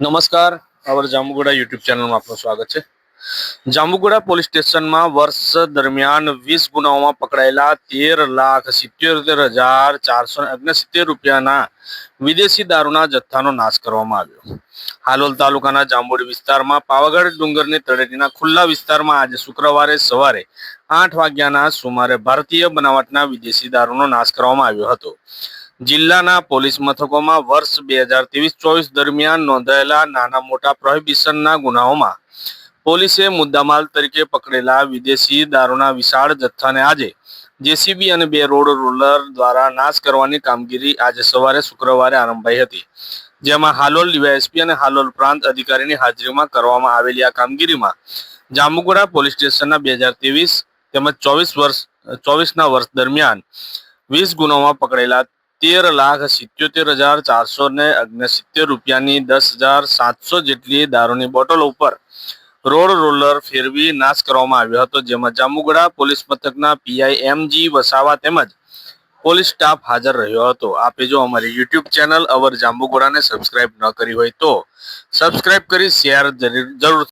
નમસ્કાર. અવર જાંબુગોડા યુટ્યુબ ચેનલમાં આપનું સ્વાગત છે. જાંબુગોડા પોલીસ સ્ટેશનમાં વર્ષ દરમિયાન વીસ ગુનાઓમાં પકડાયેલા તેર લાખ સિત્યોતેર હજાર ચારસો ઓગણસિત્તેર રૂપિયાના વિદેશી દારૂના જથ્થાનો નાશ કરવામાં આવ્યો. હાલોલ તાલુકાના જાંબુડી વિસ્તારમાં પાવાગઢ ડુંગરની તળેટીના ખુલ્લા વિસ્તારમાં આજે શુક્રવારે સવારે આઠ વાગ્યાના સુમારે ભારતીય બનાવટના વિદેશી દારૂનો નાશ કરવામાં આવ્યો હતો. જિલ્લાના પોલીસ મથકોમાં વર્ષ બે હજાર ત્રેવીસ ચોવીસ દરમિયાન નોંધાયેલા નાના મોટા પ્રોહિબિશનના ગુનાઓમાં પોલીસે મુદ્દામાલ તરીકે પકડેલા વિદેશી દારૂના વિશાળ જથ્થાને આજે જેસીબી અને બે રોડ રોલર દ્વારા નાશ કરવાની કામગીરી આજે સવારે શુક્રવારે આરંભાઈ હતી. જેમાં હાલોલ ડીવાયએસપી અને હાલોલ પ્રાંત અધિકારીની હાજરીમાં કરવામાં આવેલી આ કામગીરીમાં જાંબુગોડા પોલીસ સ્ટેશનના બે હજાર ત્રેવીસ તેમજ ચોવીસ વર્ષ, ચોવીસના વર્ષ દરમિયાન વીસ ગુનાઓમાં પકડેલા તેર લાખ સિત્યોતેર હજાર ચારસો ને ઓગણસિત્તેર રૂપિયાની દસ હજાર સાતસો જેટલી દારૂની બોટલો ઉપર રોડ રોલર ફેરવી નાશ કરવામાં આવ્યો હતો, જેમાં જામુગડા પોલીસ મથકના પીઆઈ એમજી વસાવા તેમજ પોલીસ સ્ટાફ હાજર રહ્યો હતો. આપે જો અમારી યુટ્યુબ ચેનલ અવર જાંબુગોડાને સબસ્ક્રાઇબ ન કરી હોય તો સબસ્ક્રાઇબ કરી શેર જરૂર